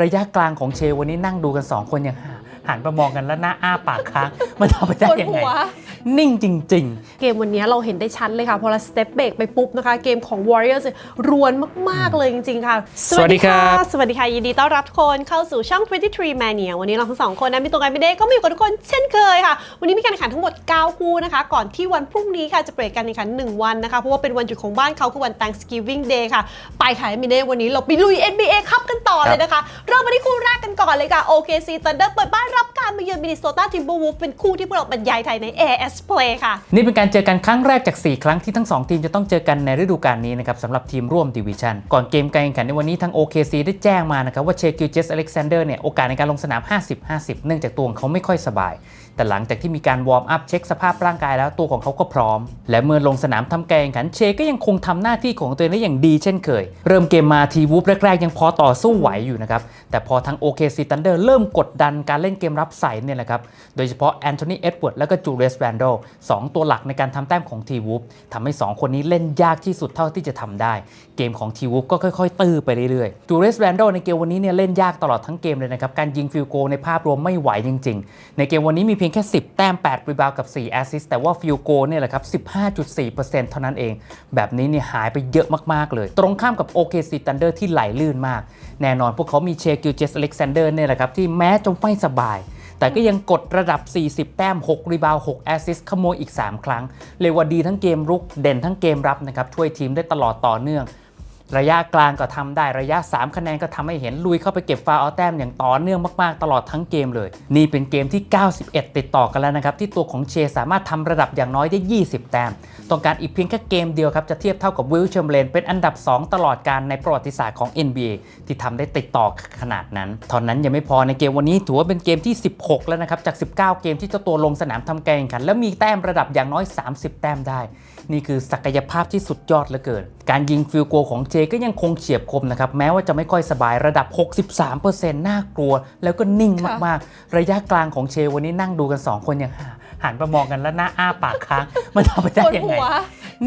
ระยะกลางของเชลวันนี้นั่งดูกันสองคนยังหันประมองกันแล้วหน้าอ้าปากค้างมันทำไปได้ยังไง นิ่งจริงเกมวันนี้เราเห็นได้ชัดเลยค่ะ พอเราสเต็ปเบรกไปปุ๊บนะคะ เกมของ Warriors เนี่ยรวนมาก ๆ เลยจริง ๆ ค่ะ สวัสดีครับสวัสดีค่ะ ยินดีต้อนรับทุกคนเข้าสู่ช่อง 23 Mania วันนี้เราทั้งสองคนนะมีตัวกันไม่ได้ก็มาอยู่กับทุกคนเช่นเคยค่ะ วันนี้มีการแข่งขันทั้งหมด 9 คู่นะคะ ก่อนที่วันพรุ่งนี้ค่ะจะเบรกการแข่งขัน 1 วันนะคะ เพราะว่าเป็นวันหยุดของบ้านเขาคือวัน Thanksgiving Day ค่ะ ไปค่ะมิเน่วันนี้เราไปลุย NBA ครับกันต่อเลยนะคะ เริ่มมาที่คู่แรกกันก่อนเลยค่ะ OKC Thunder เปิดบ้านรับการมาเยือน Minnesota Timberwolves เป็นคู่ที่พวกเราบรรยายไทยใน AS Play ค่ะ นี่เป็นการเจอกันครั้งแรกจาก 4 ครั้งที่ทั้ง 2 ทีมจะต้องเจอกันในฤดูกาลนี้นะครับสำหรับทีมร่วมดิวิชันก่อนเกมการแข่งขันในวันนี้ทาง OKC ได้แจ้งมานะครับว่าเชคิลเจสอเล็กซานเดอร์เนี่ยโอกาสในการลงสนาม 50-50 เนื่องจากตัวของเขาไม่ค่อยสบาย แต่หลังจากที่มีการวอร์มอัพเช็คสภาพร่างกายแล้วตัวของเขาก็พร้อม และเมื่อลงสนามทำการแข่งขันเชก็ยังคงทำหน้าที่ของตัวเองได้อย่างดีเช่นเคย เริ่มเกมมาทีวูฟแรกๆ ยังพอต่อสู้ไหวอยู่นะครับแต่พอทาง OKC Thunder เริ่มกดดันการเล่นเกมรับใส่เนี่ยแหละครับโดยเฉพาะแอนโทนีเอ็ดเวิร์ดและก็จูเลียสแรนดสองตัวหลักในการทำแต้มของทีวูฟทำให้ 2 คนนี้เล่นยากที่สุดเท่าที่จะทำได้ เกมของทีวูฟก็ค่อยๆ ตื้อไปเรื่อยๆจูเลียสแรนโดในเกมวันนี้เนี่ยเล่นยากตลอดทั้งเกมเลยนะครับ การยิงฟิลโกในภาพรวมไม่ไหวจริงๆ ในเกมวันนี้มีเพียงแค่ 10 แต้ม 8 รีบาวกับ 4 แอสซิสต์แต่ว่าฟิลโกเนี่ยแหละครับ 15.4%เท่านั้นเอง แบบนี้เนี่ยหายไปเยอะมากๆเลย ตรงข้ามกับ OKC Thunder ที่ไหลลื่นมาก แน่นอนพวกเขามีเชกิลเจสอเล็กซานเดอร์เนี่ยแหละครับที่แม้จะไม่สบาย แต่ก็ยังกดระดับ 40 แต้ม 6 รีบาว 6 แอสซิสขโมยอีก 3 ครั้งเรียกว่าดีทั้งเกมรุกเด่นทั้งเกมรับนะครับช่วยทีมได้ตลอดต่อเนื่อง ระยะกลางก็ทำได้ระยะ 3 คะแนนก็ทำให้เห็นลุยเข้าไปเก็บฟาวเอาแต้มอย่างต่อเนื่องมากๆ ตลอดทั้งเกมเลย นี่เป็นเกมที่ 91 ติดต่อกันแล้วนะครับ ที่ตัวของเชสามารถทำระดับอย่างน้อยได้ 20 แต้มต้องการอีกเพียงแค่เกมเดียวครับ จะเทียบเท่ากับวิลเชมเลนเป็นอันดับ 2 ตลอดการในประวัติศาสตร์ของ NBA ที่ทำได้ติดต่อขนาดนั้นเท่านั้นยังไม่พอในเกมวันนี้ถือว่าเป็นเกมที่ 16 แล้วนะครับจาก 19 เกมที่เจ้าตัวลงสนามทำการแข่งขัน และมีแต้มระดับอย่างน้อย 30 แต้มได้ นี่คือศักยภาพที่สุดยอดเหลือเกิน การยิงฟิลโกของเจก็ยังคงเฉียบคมนะครับ แม้ว่าจะไม่ค่อยสบายระดับ 63%น่ากลัว แล้วก็นิ่งมากๆ ระยะกลางของเชวันนี้นั่งดูกัน 2 คนยังหา นมามองกันแล้วหน้าอ้าปากค้าง มันทำไปได้ปวดยังหัไงว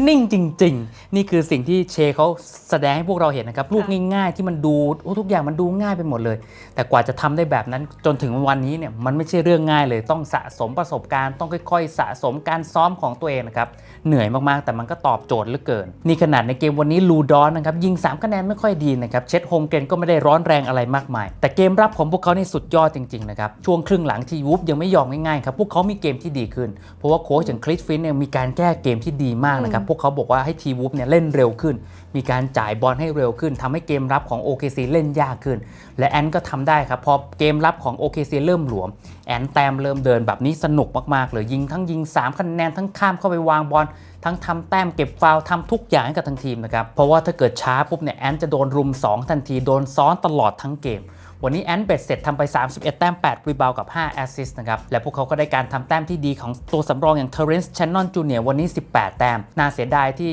นิ่งจริง ๆ นี่คือสิ่งที่เชเขาแสดงให้พวกเราเห็นนะครับลูกง่าย ๆ ที่มันดูโอ้ทุกอย่างมันดูง่ายไปหมดเลย แต่กว่าจะทำได้แบบนั้นจนถึงวันนี้เนี่ยมันไม่ใช่เรื่องง่ายเลย ต้องสะสมประสบการณ์ต้องค่อย ๆ สะสมการซ้อมของตัวเองนะครับเหนื่อยมากๆ แต่มันก็ตอบโจทย์เหลือเกิน นี่ขนาดในเกมวันนี้ลูดอนนะครับยิง 3 คะแนนไม่ค่อยดีนะครับเช็ดโฮมเกนก็ไม่ได้ร้อนแรงอะไรมากมาย แต่เกมรับของพวกเขานี่สุดยอดจริงๆนะครับช่วงครึ่งหลังที่วูฟยังไม่ยอมง่ายๆครับพวกเขามีเกมที่ดีขึ้น เพราะว่าโค้ชอย่างคริสฟินเนี่ยมีการแก้เกมที่ดีมากนะครับ พวกเขาบอกว่าให้ทีวูฟเนี่ยเล่นเร็วขึ้น มีการจ่ายบอลให้เร็วขึ้นทำให้เกมรับของ OKC เล่นยากขึ้น และแอนก็ทำได้ครับ พอเกมรับของ OKC เริ่มหลวม แอนแต้มเริ่มเดินแบบนี้สนุกมากๆเลยยิงทั้งยิง3คะแนนทั้งข้ามเข้าไปวางบอลทั้งทำแต้มเก็บฟาวล์ทำทุกอย่างให้กับทั้งทีมนะครับเพราะว่าถ้าเกิดช้าปุ๊บเนี่ยแอนจะโดนรุม 2 ทันทีโดนซ้อนตลอดทั้งเกม วันนี้แอนเบ็ดเสร็จทำไป 31 แต้ม 8 รีบาวกับ 5 แอสซิสต์นะครับ และพวกเขาก็ได้การทำแต้มที่ดีของตัวสำรองอย่างเทเรนซ์แชนนอนจูเนียวันนี้ 18 แต้ม น่าเสียดายที่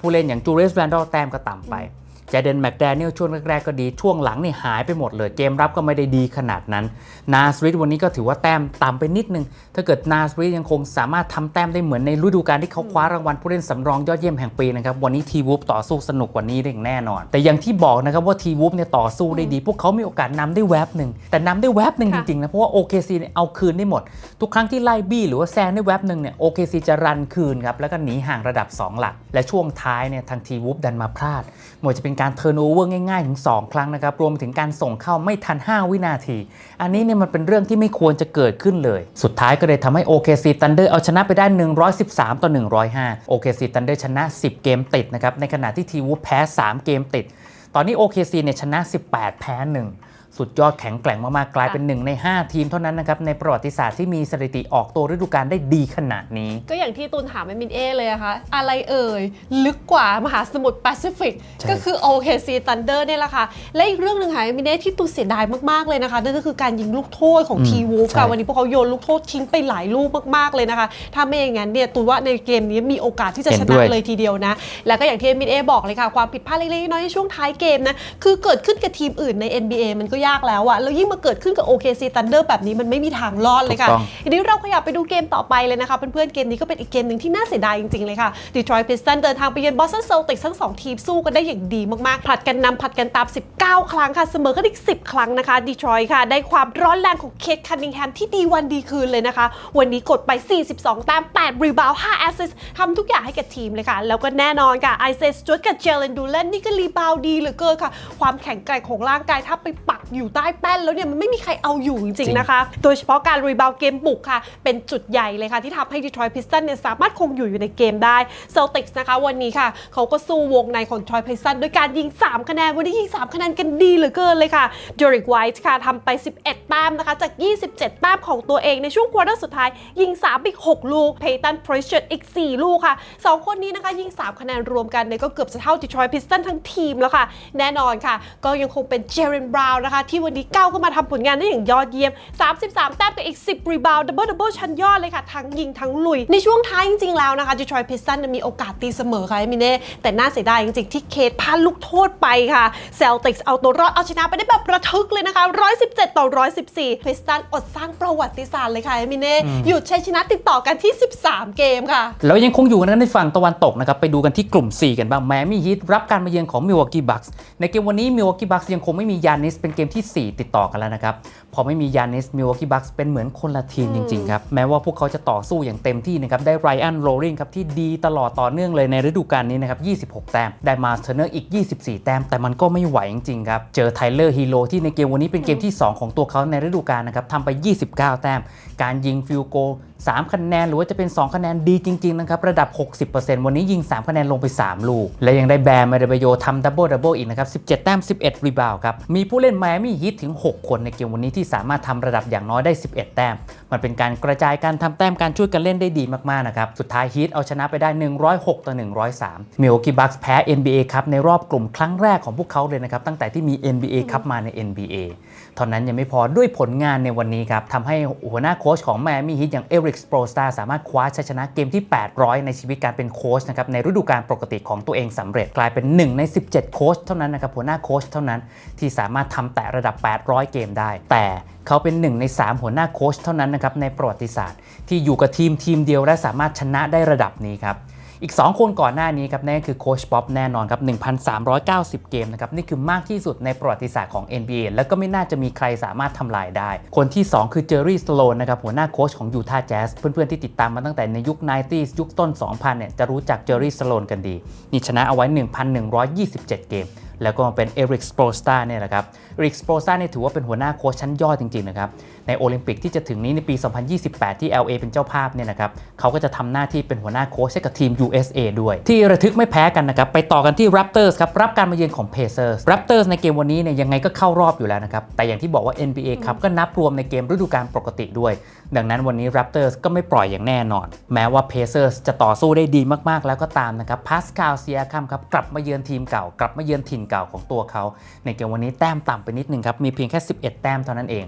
ผู้เล่นอย่างจูเรสแวนดอลแต้มก็ต่ำไป จเดนแมคแดเนียลช่วงแรกๆก็ดีช่วงหลังนี่หายไปหมดเลย เกมรับก็ไม่ได้ดีขนาดนั้น นาสริตวันนี้ก็ถือว่าแต้มต่ำไปนิดนึง ถ้าเกิดนาสริตยังคงสามารถทำแต้มได้เหมือนในฤดูกาลที่เขาคว้ารางวัลผู้เล่นสำรองยอดเยี่ยมแห่งปีนะครับวันนี้ทีวูฟต่อสู้สนุกกว่านี้ได้อย่างแน่นอน แต่อย่างที่บอกนะครับว่าทีวูฟเนี่ยต่อสู้ได้ดี พวกเขามีโอกาสนำได้แวบหนึ่งแต่นำได้แวบหนึ่งจค่ะริงๆนะเพราะว่า OKC เนี่ยเอาคืนได้หมด ทุกครั้งที่ไล่บี้หรือว่าแซงได้แวบหนึ่งเนี่ย OKC จะรันคืนครับแล้วก็หนีห่างระดับ 2 หลัก และช่วงท้ายเนี่ยทางทีวูฟดันมาพลาดไม่ว่าจะเป็นการเทิร์นโอเวอร์ง่ายๆ ถึง 2 ครั้งนะครับ รวมถึงการส่งเข้าไม่ทัน 5 วินาที อันนี้เนี่ยมันเป็นเรื่องที่ไม่ควรจะเกิดขึ้นเลย สุดท้ายก็เลยทำให้ OKC Thunder เอาชนะไปได้ 113 ต่อ 105 OKC Thunder ชนะ 10 เกมติดนะครับ ในขณะที่ทีวูแพ้ 3 เกมติด ตอนนี้ OKC เนี่ยชนะ 18 แพ้ 1 สุดยอดแข็งแกร่งมากๆ กลายเป็นหนึ่งใน 5 ทีมเท่านั้นนะครับ ในประวัติศาสตร์ที่มีสถิติออกตัวฤดูกาลได้ดีขนาดนี้ ก็อย่างที่ตูนถามแมมินเอเลยอะคะอะไรเอ่ย ลึกกว่ามหาสมุทรแปซิฟิกใช่ก็คือ OKC Thunder เนี่ยแหละค่ะ และอีกเรื่องหนึ่งค่ะแมมินเอที่ตูนเสียดายมากๆเลยนะคะ นั่นก็คือการยิงลูกโทษของอืมทีวูฟใช่ค่ะวันนี้พวกเขาโยนลูกโทษทิ้งไปหลายลูกมากๆเลยนะคะ ถ้าไม่อย่างนั้นเนี่ยตูนว่าในเกมนี้มีโอกาสที่จะเห็ชนด้นะวยเลยทีเดียวนะ แล้วก็อย่างที่แมมินเอบอกเลยค่ะความผิดพลาดเล็กๆน้อยๆในช่วงท้ายเกมนะคือเกิดขึ้นกับทีมอื่นใน NBA มันก็ยากแล้วอะแล้วยิ่งมาเกิดขึ้นกับ OKC Thunder แบบนี้มันไม่มีทางรอดเลยค่ะถูกต้องทีนี้เราขยับไปดูเกมต่อไปเลยนะคะเพื่อนๆเกมนี้ก็เป็นอีกเกมหนึ่งที่น่าเสียดายจริงๆเลยค่ะ Detroit Pistons เดินทางไปเยือน Boston Celtics ทั้งสองทีมสู้กันได้อย่างดีมากๆผลัดกันนำผลัดกันตาม 19 ครั้งค่ะเสมอกันอีก 10 ครั้งนะคะ Detroit ค่ะ ได้ความร้อนแรงของเคทคันนิงแฮมที่ดีวันดีคืนเลยนะคะ วันนี้กดไป 42 แต้ม 8 รีบาว5แอสซิสทำทุกอย่างให้กับทีมเลยค่ะ แล้วก็แน่นอนค่ะไอเซสจวดกับเจเลนดูเลนนี่ก็รีบาวดีเหลือเกินค่ะ ความแข็งแกร่งของร่างกายถ้าไปปักอยู่ใต้แป้นแล้วเนี่ยมันไม่มีใครเอาอยู่จริงๆนะคะ โดยเฉพาะการรีบาวเกมบุกค่ะ เป็นจุดใหญ่เลยค่ะ ที่ทำให้ Detroit Pistons เนี่ยสามารถคงอยู่อยู่ในเกมได้ Celtics นะคะวันนี้ค่ะ เขาก็สู้วงในของ Detroit Pistons ด้วยการยิง 3 คะแนน วันนี้ยิง 3 คะแนนกันดีเหลือเกินเลยค่ะ Derek White ค่ะทำไป 11แต้มนะคะจาก 27แต้มของตัวเองในช่วงควอเตอร์สุดท้าย ยิง 3 อีก 6 ลูก Peyton Pritchard อีก 4 ลูกค่ะ 2 คนนี้นะคะยิง 3 คะแนนรวมกันเนี่ยก็เกือบจะเท่า Detroit Pistons ทั้งทีมแล้วค่ะ แน่นอนค่ะ ก็ยังคงเป็น Jaren Brown นะคะที่วันนี้ก้าวเข้ามาทำผลงานได้อย่างยอดเยี่ยม 33 แต้มกับอีก 10 รีบาวด์ดับเบิลดับเบิลชั้นยอดเลยค่ะ ทั้งยิงทั้งลุย ในช่วงท้ายจริงๆแล้วนะคะ Detroit Pistons เนี่ยมีโอกาสตีเสมอค่ะเอมิเน่แต่น่าเสียดายจริงๆ ที่เคทพลาดลูกโทษไปค่ะ Celtics เอาตัวรอดเอาชนะไปได้แบบระทึกเลยนะคะ 117 ต่อ 114 Pistons อดสร้างประวัติศาสตร์เลยค่ะเอมิเน่หยุดชัยชนะติดต่อกันที่ 13 เกมค่ะ แล้วยังคงอยู่กันในฝั่งตะวันตกนะครับไปดูกันที่กลุ่ม 4 กันบ้างแมมี่ฮีทรับการมาเยือนของมิว a กี้บัคส์ในเกมวันนี้มิว a กี้บัคส์ยังคงไม่มียานิสเป็นเกมที่ 4 ติดต่อกันแล้วนะครับ พอไม่มียานิสมิว a กี้บัคส์เป็นเหมือนคนละทีมจริง ๆ ครับ แม้ว่าพวกเขาจะต่อสู้อย่างเต็มที่นะครับ ได้ไรอันโรลิงครับ ที่ดีตลอดต่อเนื่องเลยในฤดูกาลนี้นะครับ 26 แต้ม ได้มาเทอร์เนอร์อีก 24 แต้ม แต่มันก็ไม่ไหวจริง ๆ ครับ เจอไทเลอร์ฮีโร่ที่ในเกมวันนี้เป็นเกมที่ 2 ของตัวเขาในฤดูกาลนะครับทำไป 29 แต้ม การยิงฟิลโก 3 คะแนน หรือว่าจะเป็น 2 คะแนนดีจริง ๆ นะครับ ระดับ 60%วันนี้ยิง 3 คะแนนลงไป 3 ลูก และยังได้แบร์มาเดเบโยทำดับเบิลดับเบิลอีกนะครับ 17 แต้ม 11 รีบาวครับ มีผู้เล่นไมอามี่ฮีทถึง 6 คนในเกมวันนี้ที่สามารถทำระดับอย่างน้อยได้ 11 แต้ม มันเป็นการกระจายการทำแต้มการช่วยกันเล่นได้ดีมากๆนะครับสุดท้ายฮีทเอาชนะไปได้ 106 ต่อ 103มิโอกิบัคส์แพ้ NBA ครับในรอบกลุ่มครั้งแรกของพวกเขาเลยนะครับตั้งแต่ที่มี NBA ครับมาใน NBA เท่านั้นยังไม่พอด้วยผลงานในวันนี้ครับทำให้หัวหน้าโค้ชของแมมี่ฮิตอย่างเอริกสโปรสตาสามารถคว้าชัยชนะเกมที่ 800 ในชีวิตการเป็นโค้ชนะครับในฤดูกาลปกติของตัวเองสำเร็จกลายเป็น 1 ใน 17 โค้ชเท่านั้นนะครับหัวหน้าโค้ชเท่านั้นที่สามารถทำแต่ระดับ 800 เกมได้ แต่เขาเป็น 1 ใน 3 หัวหน้าโค้ชเท่านั้นนะครับในประวัติศาสตร์ ที่อยู่กับทีมทีมเดียวและสามารถชนะได้ระดับนี้ครับ อีก 2 คนก่อนหน้านี้ครับนั่นก็คือโคชป๊อปแน่นอนครับ 1,390 เกมนะครับนี่คือมากที่สุดในประวัติศาสตร์ของ NBA แล้วก็ไม่น่าจะมีใครสามารถทำลายได้ คนที่ 2 คือเจอร์รี่สโลนนะครับหัวหน้าโค้ชของยูทาห์แจ๊สเพื่อนๆที่ติดตามมาตั้งแต่ในยุค 90s ยุคต้น 2000 เนี่ยจะรู้จักเจอร์รี่สโลนกันดี นี่ชนะเอาไว้ 1,127 เกม แล้วก็เป็นเอริกสโปรสตาเนี่ยแหละครับริกสโปรสตาเนี่ยถือว่าเป็นหัวหน้าโค้ชชั้นยอดจริงๆนะครับในโอลิมปิกที่จะถึงนี้ในปี 2028 ที่ LA เป็นเจ้าภาพเนี่ยนะครับเขาก็จะทำหน้าที่เป็นหัวหน้าโค้ชให้กับทีม USA ด้วย ที่ระทึกไม่แพ้กันนะครับไปต่อกันที่ Raptors ครับรับการมาเยือนของ Pacers Raptors ในเกมวันนี้เนี่ยยังไงก็เข้ารอบอยู่แล้วนะครับแต่อย่างที่บอกว่า NBA ครับก็นับรวมในเกมฤดูกาลปกติด้วย ดังนั้นวันนี้ Raptors ก็ไม่ปล่อยอย่างแน่นอน แม้ว่า Pacers จะต่อสู้ได้ดีมากๆ แล้วก็ตามนะครับพาสคาลเซียคัมครับกลับมาเยือนทีมเก่ากลับมาเยือนถิ่นเก่าของตัวเขา ในเกมวันนี้แต้มต่ำไปนิดนึงครับ มีเพียงแค่ 11 แต้มเท่านั้นเอง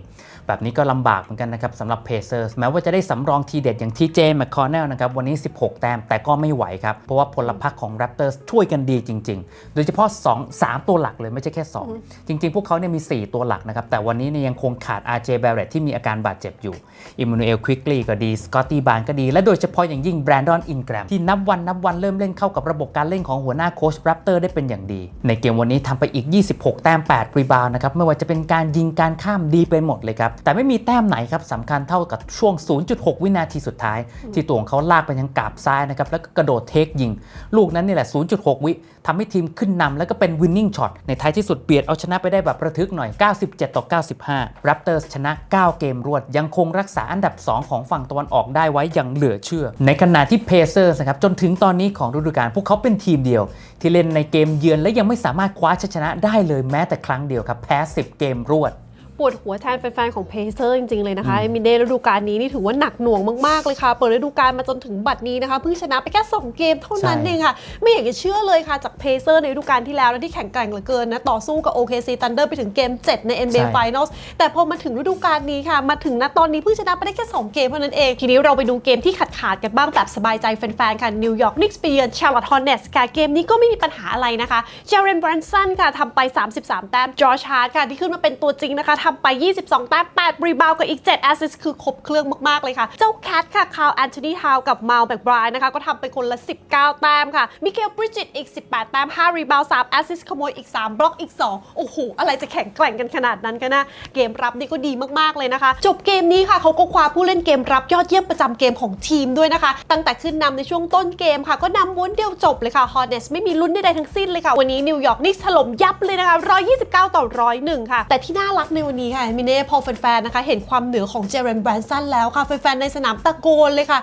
แบบนี้ก็ลำบากเหมือนกันนะครับสำหรับ Pacers แม้ว่าจะได้สำรองทีเด็ดอย่าง TJ McConnell นะครับวันนี้ 16 แต้มแต่ก็ไม่ไหวครับ เพราะว่าพลพรรคของ Raptors ช่วยกันดีจริง ๆ โดยเฉพาะ 2 3 ตัวหลักเลยไม่ใช่แค่ 2 จริง ๆ พวกเขาเนี่ยมี 4 ตัวหลักนะครับแต่วันนี้เนี่ยยังคงขาด RJ Barrett ที่มีอาการบาดเจ็บอยู่ Emmanuel Quickly ก็ดี Scotty Barnes ก็ดี และโดยเฉพาะอย่างยิ่ง Brandon Ingram ที่นับวันนับวันเริ่มเล่นเข้ากับระบบการเล่นของหัวหน้าโค้ช Raptor ได้เป็นอย่างดี ในเกมวันนี้ทำไปอีก 26 แต้ม8รีบาวนะครับไม่ว่าจะเป็นการยิงการข้ามดีไปหมดเลยครับแต่ไม่มีแต้มไหนครับสำคัญเท่ากับช่วง 0.6 วินาทีสุดท้าย ที่ตัวของเขาลากไปยังกาบซ้ายนะครับแล้วก็กระโดดเทคยิง ลูกนั้นนี่แหละ 0.6 วิทำให้ทีมขึ้นนำแล้วก็เป็น winning shot ในท้ายที่สุดเบียดเอาชนะไปได้แบบระทึกหน่อย 97 ต่อ 95 Raptors ชนะ 9 เกมรวด ยังคงรักษาอันดับ 2 ของฝั่งตะวันออกได้ไว้อย่างเหลือเชื่อ ในขณะที่ Pacers นะครับจนถึงตอนนี้ของฤดูกาลพวกเขาเป็นทีมเดียว ที่เล่นในเกมเยือนและยังไม่สามารถคว้าชัยชนะได้เลยแม้แต่ครั้งเดียวครับแพ้ 10 เกมรวด ปวดหัวแทนแฟนๆ ของเพเซอร์จริงๆ เลยนะคะ เอมิเน่ฤดูกาลนี้นี่ถือว่าหนักหน่วงมากๆ เลยค่ะ เปิดฤดูกาลมาจนถึงบัดนี้นะคะเพิ่งชนะไปแค่ 2 เกมเท่านั้นใช่เองค่ะ ไม่อยากจะเชื่อเลยค่ะ จากเพเซอร์ในฤดูกาลที่แล้วนะที่แข็งแกร่งเหลือเกินนะ ต่อสู้กับ OKC Thunder ไปถึงเกม 7 ใน NBA ใช่ Finals แต่พอมาถึงฤดูกาลนี้ค่ะ มาถึงณตอนนี้เพิ่งชนะไปได้แค่ 2 เกมเท่านั้นเองทีนี้เราไปดูเกมที่ขาดขาดๆกันบ้างแบบสบายใจแฟนๆค่ะนิวยอร์กนิกส์ไปเยือนชาร์ลอตฮอร์เนสค่ะเกมนี้ก็ไม่มีปัญหาอะไรนะคะเจเรนบรันสันค่ะทำไป 33 แต้มจอร์ชาร์ดค่ะที่ขึ้นมาเป็นตัวจริงนะคะทำไป 22 แต้ม 8 รีบาวกับอีก 7 แอสซิสต์คือครบเครื่องมาก ๆ เลยค่ะ เจ้าแคทค่ะคาวแอนโทนีฮาวกับมาลแบกบรายนะคะ ก็ทำไปคนละ 19 แต้มค่ะมิเกลบริจิตอีก 18 แต้ม 5 รีบาว 3 แอสซิสต์ขโมยอีก 3 บล็อกอีก 2 โอ้โห อะไรจะแข็งแกร่งกันขนาดนั้นกันนะ เกมรับนี่ก็ดีมาก ๆ เลยนะคะ จบเกมนี้ค่ะเขาก็คว้าผู้เล่นเกมรับยอดเยี่ยมประจำเกมของทีมด้วยนะคะ ตั้งแต่ขึ้นนำในช่วงต้นเกมค่ะ ก็นำม้วนเดียวจบเลยค่ะฮอร์เนสไม่มีลุ้นใดๆทั้งสิ้นเลยค่ะวันนี้นิวยอร์กนิกถล่มยับเลยนะคะ129 ต่อ 101 ค่ะ แต่ที่น่ารักในวันนี้ค่ะมิเน่พอแฟนๆนะคะ เห็นความเหนือของเจเรนแบรนสันแล้วค่ะแฟนๆในสนามตะโกนเลยค่ะ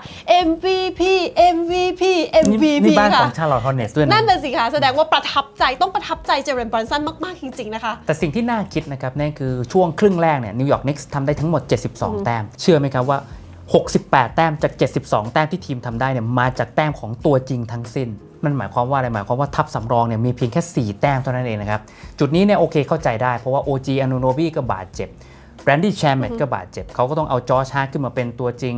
MVP MVP นี่ MVP นี่บ้านขค่ะ องชาร์ลอตฮอร์เนสด้วยนะ นั่นน่ะสิคะแสดงว่าประทับใจต้องประทับใจเจเรนแบรนสันมากๆจริงๆนะคะ แต่สิ่งที่น่าคิดนะครับนั่นคือช่วงครึ่งแรกเนี่ยนิวยอร์กนิกส์ทำได้ทั้งหมด 72 แต้ม เชื่อไหมครับว่า 68 แต้มจาก 72 แต้มที่ทีมทำได้เนี่ยมาจากแต้มของตัวจริงทั้งสิ้น มันหมายความว่าอะไรหมายความว่าทัพสำรองเนี่ยมีเพียงแค่ 4 แต้มเท่านั้นเองนะครับ จุดนี้เนี่ยโอเคเข้าใจได้เพราะว่า OG อ n นุโนบีก็บาดเจ็บแบรนดี้แชมเมตก็บาดเจ็บ เขาก็ต้องเอาจอร์จฮาร์ดขึ้นมาเป็นตัวจริง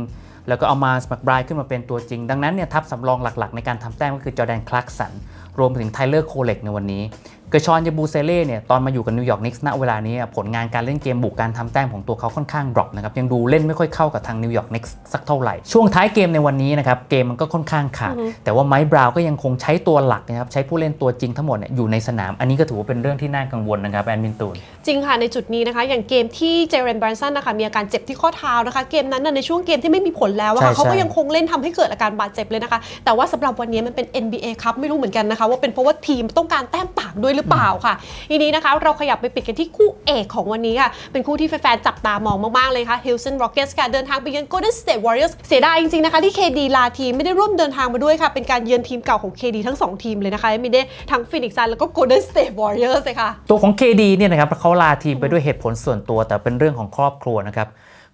แล้วก็เอามาสมักบรายขึ้นมาเป็นตัวจริง ดังนั้นเนี่ยทัพสำรองหลักๆ ในการทำแต้มก็คือจอร์แดนคลาร์กสันรวมไปถึงไทเลอร์โคเล็กในวันนี้เกอร์ชอนยาบูเซเล่เนี่ยตอนมาอยู่กับนิวยอร์กนิกส์ณเวลานี้อะผลงานการเล่นเกมบุกการทำแต้มของตัวเขาค่อนข้างดรอปนะครับยังดูเล่นไม่ค่อยเข้ากับทางนิวยอร์กนิกส์สักเท่าไหร่ ช่วงท้ายเกมในวันนี้นะครับเกมมันก็ค่อนข้างขาด แต่ว่าไมค์บราวน์ก็ยังคงใช้ตัวหลักนะครับใช้ผู้เล่นตัวจริงทั้งหมดเนี่ยอยู่ในสนาม อันนี้ก็ถือว่าเป็นเรื่องที่น่ากังวลนะครับแอนมินตูนจริงค่ะในจุดนี้นะคะอย่างเกมที่เจเรนบรันสันนะคะมีอาการเจ็บที่ข้อเท้านะคะเกมนั้นน่ะในช่วงเกมที่ไม่มีผลแล้วอะใช่ค่ะเขาก็ใช่ยังคงเล่นทำให้เกิดอาการบาดเจ็บเลยนะคะแต่ว่าสำหรับวันนี้มันเป็น NBA ครับไม่รู้เหมือนกันนะคะว่าเป็นเพราะว่าทีมต้องการแต้มต่างด้วยหรือเปล่าค่ะทีนี้นะคะ เราขยับไปปิดกันที่คู่เอกของวันนี้ค่ะ เป็นคู่ที่แฟนๆจับตามองมากๆเลยค่ะ Houston Rockets ค่ะเดินทางไปเยือน Golden State Warriors เสียดายจริงๆนะคะที่ KD ลาทีมไม่ได้ร่วมเดินทางมาด้วยค่ะ เป็นการเยือนทีมเก่าของ KD ทั้งสองทีมเลยนะคะไม่ได้ทั้ง Phoenix Suns แล้วก็ Golden State Warriors เลยค่ะ ตัวของ KD เนี่ยนะครับเขาลาทีมไปด้วยเหตุผลส่วนตัว แต่เป็นเรื่องของครอบครัวนะครับ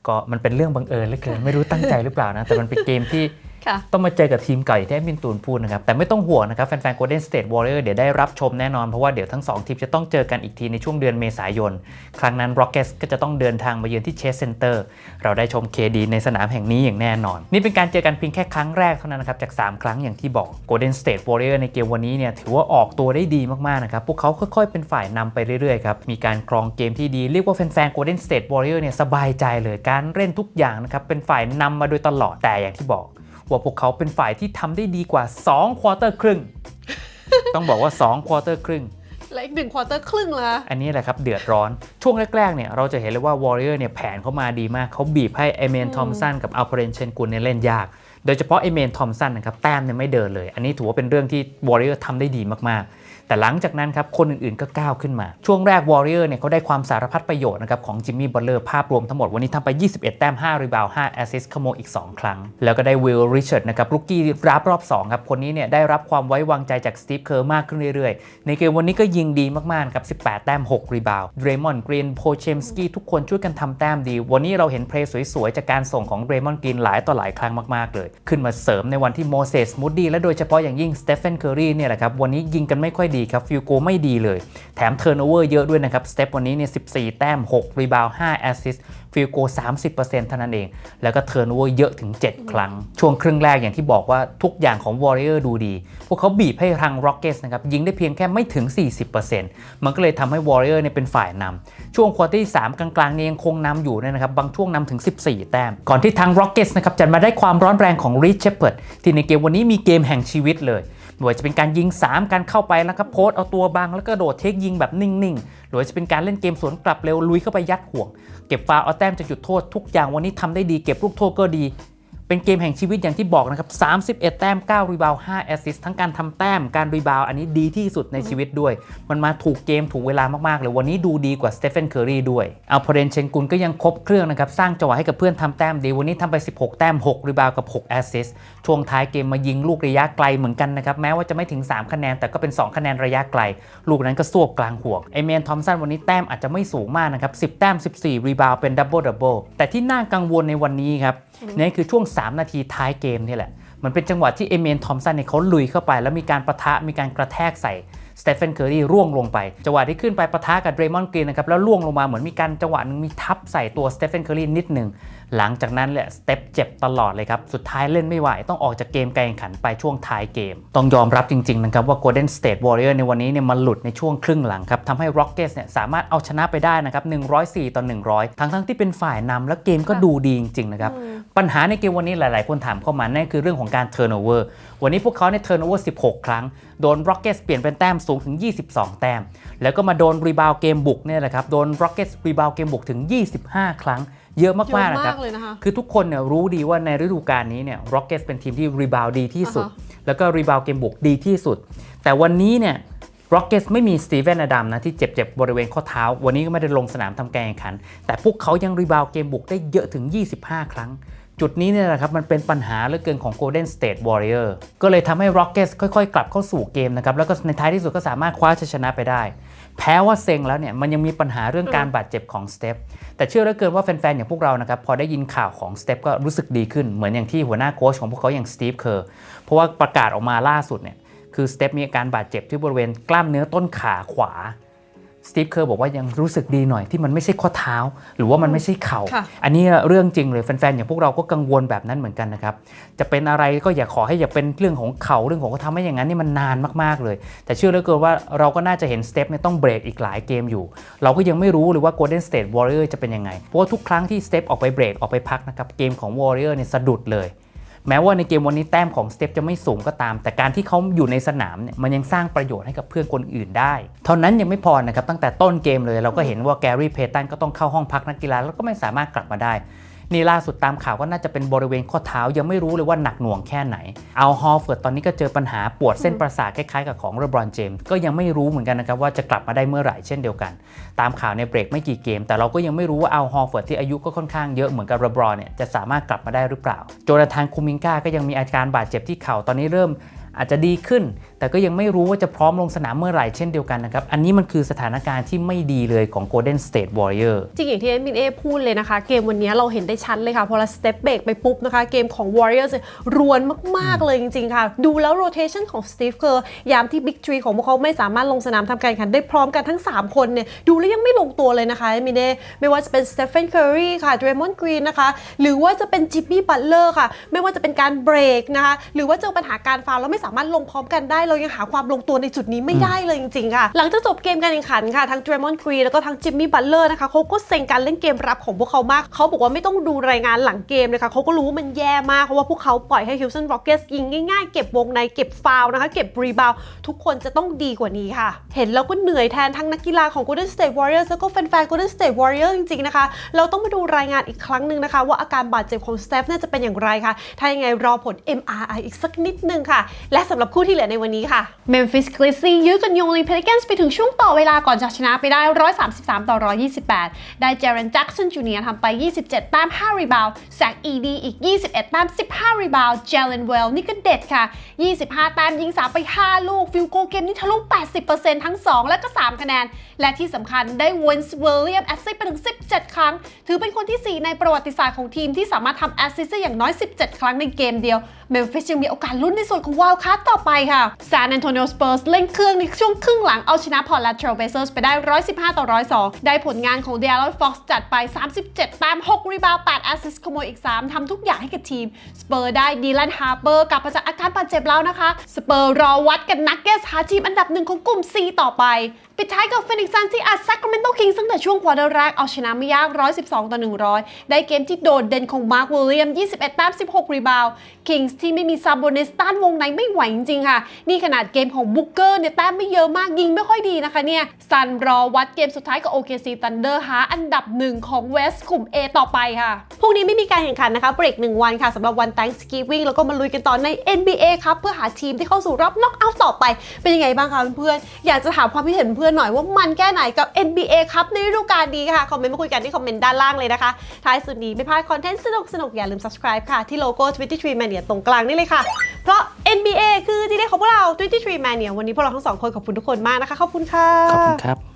ก็มันเป็นเรื่องบังเอิญเหลือเกินไม่รู้ตั้งใจหรือเปล่านะแต่มันเป็นเกมที่ค่ะ ต้องมาเจอกับทีมเก่าอย่างที่แอดมินตูนพูดนะครับ แต่ไม่ต้องห่วงนะครับ แฟนๆ Golden State Warrior เดี๋ยวได้รับชมแน่นอน เพราะว่าเดี๋ยวทั้ง 2 ทีมจะต้องเจอกันอีกทีในช่วงเดือนเมษายน ครั้งนั้น Rockets ก็จะต้องเดินทางมาเยือนที่ Chase Center เราได้ชม KD ในสนามแห่งนี้อย่างแน่นอน นี่เป็นการเจอกันเพียงแค่ครั้งแรกเท่านั้นนะครับจาก 3 ครั้งอย่างที่บอก Golden State Warrior ในเกมวันนี้เนี่ยถือว่าออกตัวได้ดีมากๆนะครับพวกเขาค่อยๆ เป็นฝ่ายนำไปเรื่อยๆครับมีการครองเกมที่ดีเรียกว่าแฟนๆ Golden State Warrior เนี่ยสบายใจเลยการเล่นทุกอย่างนะครับเป็นฝ่ายนำมาโดยตลอดแต่อย่างที่บอก ว่าพวกเขาเป็นฝ่ายที่ทำได้ดีกว่า 2 ควอเตอร์ครึ่ง ต้องบอกว่า 2 ควอเตอร์ครึ่งและอีกหนึ่งควอเตอร์ครึ่งละอันนี้แหละครับ เดือดร้อน ช่วงแรก ๆ เนี่ย เราจะเห็นเลยว่า Warrior เนี่ยแผนเขามาดีมาก เขาบีบให้เอเมนทอมสันกับอัลเ r รนเชนกุลเนี่ยเล่นยาก โดยเฉพาะเอเมนทอมสันนะครับแต้มเนี่ยไม่เดินเลย อันนี้ถือว่าเป็นเรื่องที่ Warrior ทำได้ดีมากๆ แต่หลังจากนั้นครับคนอื่นๆก็ก้าวขึ้นมา ช่วงแรก Warrior เนี่ยเขาได้ความสารพัดประโยชน์นะครับของจิมมี่บัลเลอร์ภาพรวมทั้งหมดวันนี้ทำไป 21 แต้ม 5 รีบาวด์5แอสซิสต์ขโมยอีก 2 ครั้ง แล้วก็ได้วิลริชาร์ดนะครับลูกกี้รับรอบ2ครับคนนี้เนี่ยได้รับความไว้วางใจจากสตีฟเคอร์มากขึ้นเรื่อยๆ ในเกมวันนี้ก็ยิงดีมากๆครับ18 แต้ม 6 รีบาวด์เดรมอนกรีนโพเชมสกี้ทุกคนช่วยกันทำแต้มดี วันนี้เราเห็นเพลย์สวยๆจากการส่งของเดรมอนกรีนหลายต่อหลายครั้งมากๆเลยขึ้นมาเสริมในวันที่โมเสสมูดดี้และโดยเฉพาะอย่างยิ่งสเตฟ e นเคอรีเนี่ยแหละครับวันนี้ยิงกันไม่ค่อยดีครับฟิลโกไม่ดีเลย แถมเทิร์นโอเวอร์เยอะด้วยนะครับสเตฟวันนี้เนี่ย14 แต้ม 6 รีบาวด์5แอสซิสต์ฟิลโก 30%เท่านั้นเอง แล้วก็เทิร์นโอเวอร์เยอะถึง 7 ครั้ง ช่วงครึ่งแรกอย่างที่บอกว่าทุกอย่างของ Warrior ดูดี พวกเขาบีบให้ทาง Rockets นะครับยิงได้เพียงแค่ไม่ถึง 40%มันก็เลยทำให้ Warrior เนี่ยเป็นฝ่ายนำช่วงควอเตอร์ที่3กลางๆเนี่ยยังคงนำอยู่เนยนะครับบางช่วงนำถึง 14 แต้ม ก่อนที่ทาง Rockets นะครับจะมาได้ความร้อนแรงของ Reed Shepard ที่ในเกมวันนี้มีเกมแห่งชีวิตเลยไม่ว่าจะเป็นการยิง 3 การเข้าไปแล้วก็โพสเอาตัวบังแล้วก็โดดเทคยิงแบบนิ่งๆ หรือว่าจะเป็นการเล่นเกมสวนกลับเร็วลุยเข้าไปยัดห่วง เก็บฟาวเอาแต้มจากจุดโทษทุกอย่างวันนี้ทำได้ดีเก็บลูกโทษก็ดี เป็นเกมแห่งชีวิตอย่างที่บอกนะครับ 31 แต้ม 9 รีบาว 5 แอสซิสทั้งการทำแต้ม การรีบาว อันนี้ดีที่สุดในชีวิตด้วย มันมาถูกเกมถูกเวลามากๆเลย วันนี้ดูดีกว่าสเตฟ e n นเคอรีด้วย เอาพอเรนเชนกุลก็ยังครบเครื่องนะครับ สร้างจังหวะให้กับเพื่อนทำแต้มดี วันนี้ทำไป 16 แต้ม 6 รีบาวกับ 6 แอสซิสช่วงท้ายเกมมายิงลูกระยะไกลเหมือนกันนะครับ แม้ว่าจะไม่ถึง 3 คะแนน แต่ก็เป็น 2 คะแนนระยะไกล ลูกนั้นก็สวบกลางห่วง ไอเมนทอมสันวันนี้แต้มอาจจะไม่สูงมากนะครับ10 แต้ม 14 รีบาวเป็นดับเบิลดับเบิลแต่ที่น่ากังวลในวันนี้ครับ นี่คือช่วง 3 นาทีท้ายเกมนี่แหละมันเป็นจังหวะที่เอเมนทอมสันเนี่ยเขาลุยเข้าไป แล้วมีการประทะมีการกระแทกใส่ สเตฟ e n นเคอรีร่วงลงไปจังหวะที่ขึ้นไปประทะกับเดรมอนกรีนนะครับแล้วล่วงลงมาเหมือนมีการจังหวะหนึงมีทับใส่ตัวสเตฟ e n นเคอรีนิดหนึ่งหลังจากนั้นแหละสเต็ปเจ็บตลอดเลยครับ สุดท้ายเล่นไม่ไหว ต้องออกจากเกมการแข่งขันไปช่วงท้ายเกม ต้องยอมรับจริง ๆ นะครับว่า Golden State Warrior ในวันนี้เนี่ยมันหลุดในช่วงครึ่งหลังครับทำให้ Rockets เนี่ยสามารถเอาชนะไปได้นะครับ 104 ต่อ 100 ทั้งๆที่เป็นฝ่ายนำและเกมก็ดูดีจริง ๆ นะครับ ปัญหาในเกมวันนี้หลาย ๆ คนถามเข้ามานั่นคือเรื่องของการ turnover วันนี้พวกเขาเนี่ย turnover 16 ครั้ง โดน Rockets เปลี่ยนเป็นแต้มสูงถึง 22 แต้ม แล้วก็มาโดนรีบาวเกมบุกเนี่ยแหละครับ โดน Rockets รีบาวเกมบุกถึง 25 ครั้ง เยอะเยมากอะๆนะครับมากเลยนะคะคือทุกคนเนี่ยรู้ดีว่าในฤดูกาลนี้เนี่ย Rockets เป็นทีมที่รีบาวดีที่สุดอ่าฮะแล้วก็รีบาวเกมบุกดีที่สุด แต่วันนี้เนี่ย Rockets ไม่มีสตีเวนอดัมนะที่เจ็บๆบริเวณข้อเท้า วันนี้ก็ไม่ได้ลงสนามทำการแข่งขัน แต่พวกเขายังรีบาวเกมบุกได้เยอะถึง 25 ครั้ง จุดนี้เนี่ยแหละครับมันเป็นปัญหาเหลือเกินของ Golden State Warrior ก็เลยทำให้ Rockets ค่อยๆ กลับเข้าสู่เกมนะครับแล้วก็ในท้ายที่สุดก็สามารถคว้าชัยชนะไปได้ แพ้ว่าเซ็งแล้วเนี่ยมันยังมีปัญหาเรื่องการบาดเจ็บของสเตปแต่เชื่อเหลือเกินว่าแฟนๆอย่างพวกเรานะครับพอได้ยินข่าวของสเตปก็รู้สึกดีขึ้นเหมือนอย่างที่หัวหน้าโค้ชของพวกเขาอย่างสตีฟเคอร์เพราะว่าประกาศออกมาล่าสุดเนี่ยคือสเตปมีอาการบาดเจ็บที่บริเวณกล้ามเนื้อต้นขาขวา สตีฟเคอร์บอกว่ายังรู้สึกดีหน่อยที่มันไม่ใช่ข้อเท้า หรือว่ามันไม่ใช่เข่าค่ะอันนี้เรื่องจริงเลยแฟนๆอย่างพวกเราก็กังวลแบบนั้นเหมือนกันนะครับ จะเป็นอะไรก็อย่าขอให้อย่าเป็นเรื่องของเข่าเรื่องของข้อเท้าไม่อย่างนั้นนี่มันนานมากๆเลย แต่เชื่อเหลือเกินว่าเราก็น่าจะเห็นสเต็ปเนี่ยต้องเบรกอีกหลายเกมอยู่ เราก็ยังไม่รู้เลยว่า Golden State Warrior จะเป็นยังไง เพราะว่าทุกครั้งที่สเต็ปออกไปเบรกออกไปพักนะครับเกมของ Warrior เนี่ยสะดุดเลย แม้ว่าในเกมวันนี้แต้มของสเตปจะไม่สูงก็ตาม แต่การที่เขาอยู่ในสนามเนี่ยมันยังสร้างประโยชน์ให้กับเพื่อนคนอื่นได้ เท่านั้นยังไม่พอนะครับตั้งแต่ต้นเกมเลยเราก็เห็นว่าแกรี่เพตันก็ต้องเข้าห้องพักนักกีฬาแล้วก็ไม่สามารถกลับมาได้ นี่ล่าสุดตามข่าวก็น่าจะเป็นบริเวณข้อเท้ายังไม่รู้เลยว่าหนักหน่วงแค่ไหน เอาฮอลเฟิร์ดตอนนี้ก็เจอปัญหาปวดเส้นประสาทคล้ายๆกับของเรบรอนเจมส์ก็ยังไม่รู้เหมือนกันนะครับว่าจะกลับมาได้เมื่อไหร่เช่นเดียวกัน ตามข่าวในเบรกไม่กี่เกม แต่เราก็ยังไม่รู้ว่าเอาฮอลเฟิร์ดที่อายุก็ค่อนข้างเยอะเหมือนกับเรบรอนเนี่ยจะสามารถกลับมาได้หรือเปล่า โจนาธานคูมิงกาก็ยังมีอาการบาดเจ็บที่เข่าตอนนี้เริ่มอาจจะดีขึ้น แต่ก็ยังไม่รู้ว่าจะพร้อมลงสนามเมื่อไหร่เช่นเดียวกันนะครับ อันนี้มันคือสถานการณ์ที่ไม่ดีเลยของ Golden State Warrior จริงอย่างที่เอ็มบินเอพูดเลยนะคะ เกมวันนี้เราเห็นได้ชัดเลยค่ะ พอเราสเต็ปเบรกไปปุ๊บนะคะ เกมของ Warriors เนี่ยรวนมาก ๆ เลยจริง ๆ ค่ะ ดูแล้วโรเทชันของสตีฟเคอร์ยามที่บิ๊กทรีของพวกเขาไม่สามารถลงสนามทำการแข่งขันได้พร้อมกันทั้ง 3 คนเนี่ยดูแล้วยังไม่ลงตัวเลยนะคะเอ็มบินเอไม่ว่าจะเป็นสเตฟ e n นเคอรีค่ะเดรมอนกรีนนะคะหรือว่าจะเป็นจิ m มี่บัตเลอร์ค่ะ ไม่ว่าจะเป็นการเบรกนะคะหรือว่าเจอปัญหาการฟาวล์แล้วไม่สามารถลงพร้อมกันได้เรายังหาความลงตัวในจุดนี้ไม่ได้เลยจริงๆค่ะ หลังจากจบเกมการแข่งขันค่ะทั้งเดรมอนกรีนแล้วก็ทั้งจิมมี่บัตเลอร์นะคะเขาก็เซ็งการเล่นเกมรับของพวกเขามากเขาบอกว่าไม่ต้องดูรายงานหลังเกมเลยค่ะเขาก็รู้ว่ามันแย่มากเพราะว่าพวกเขาปล่อยให้ฮิลสันร็อกเก็ตยิงง่ายๆ เก็บวงในเก็บฟาวล์นะคะ เก็บรีบาวทุกคนจะต้องดีกว่านี้ค่ะ เห็นแล้วก็เหนื่อยแทนทั้งนักกีฬาของ Golden State Warriors แล้วก็แฟนๆ Golden State Warriors จริงๆนะคะเราต้องมาดูรายงานอีกครั้งหนึ่งนะคะ ว่าอาการบาดเจ็บของสเตฟน่าจะเป็นอย่างไรค่ะถ้ายังไงรอผล MRI อีกสักนิดนึงค่ะ และสำหรับคู่ที่เหลือในวันนี้ค่ะ Memphis Grizzlies ยื้อกันยงลีเพลิแกนส์ไปถึงช่วงต่อเวลาก่อนจะชนะไปได้ 133 ต่อ 128 ได้เจเรนแจ็กสันจูเนียร์ทำไป 27 แต้ม 5 รีบาวด์แซกอีดีอีก 21 แต้ม 15 รีบาวเจเลนเวลนี่ก็เด็ดค่ะ 25 แต้มยิง3ไป 5 ลูก ฟิลโกเกมนี่ทะลุ 80%ทั้ง 2 และก็ 3 คะแนน และที่สำคัญได้เวนส์เวิลเลียมแอสซิสไปถึง 17 ครั้ง ถือเป็นคนที่ 4 ในประวัติศาสตร์ของทีมที่สามารถทำแอสซิสต์ได้อย่างน้อย 17 ครั้งในเกมเดียวเมมฟิสยังมีโอกาสลุ้นในส่วนของว i ลคั t ต่อไปค่ะซาน a อนโต i ิโอสเปอร์สเล่นเครื่องในช่วงครึ่งหลังเอาชนะพอร์ตแลนด์เทรลเบเซอร์สไปได้ 115 ต่อ 102 ได้ผลงานของเดียร์ลฟ็อกซ์จัดไป 37 แต้ม 6 รีบาวด์8แอสซิสต์ขโมยอีก 3 ทำทุกอย่างให้กับทีม สเปอร์ได้ดีแลนฮาร์เปอร์กลับมาจากอาการบาดเจ็บแล้วนะคะ สเปอร์รอวัดกับนักเกสหาทีมอันดับหนึ่งของกลุ่ม C ต่อไป ปิดท้ายกับฟินิกซ์ซันที่อัดซัคราเมนโตคิงตั้งแต่ช่วงควอเตอร์แรกเอาชนะไม่ยาก 112 ต่อ 100 ได้เกมที่โดดเด่นของมาร์ควิลเลียม 21 แต้ม 16 รีบาวด์คิงส์ที่ไม่มีซาโบเนสต้านวงในไม่ไหวจริงๆค่ะนี่ขนาดเกมของบุกเกอร์เนี่ยแต้มไม่เยอะมากยิงไม่ค่อยดีนะคะเนี่ยซันรอวัดเกมสุดท้ายกับ OKC Thunder หาอันดับหนึ่งของเวสกลุ่ม A ต่อไปค่ะพรุ่งนี้ไม่มีการแข่งขันนะคะเบรกหนึ่งวันค่ะสำหรับวัน Thanksgiving แล้วก็มาลุยกันต่อใน NBA ครับเพื่อหาทีมที่เข้าสู่รอบน็อกเอาท์ต่อไป เป็นยังไงบ้างคะเพื่อนๆอยากจะถามความคิดเห็นเพื่อนหน่อยว่ามันแค่ไหนกับ NBA ครับในฤดูกาลนี้ค่ะคอมเมนต์มาคุยกันที่คอมเมนต์ด้านล่างเลยนะคะท้ายสุดนี้ไม่พลาดคอนเทนต์สนุกๆอย่าลืม subscribe ค่ะที่โลโก้23 Mania ตรงกลางนี่เลยค่ะ เพราะ NBA คือที่เรียกของพวกเรา23 Mania วันนี้พวกเราทั้งสองคนขอบคุณทุกคนมากนะคะ ขอบคุณค่ะ ขอบคุณครับ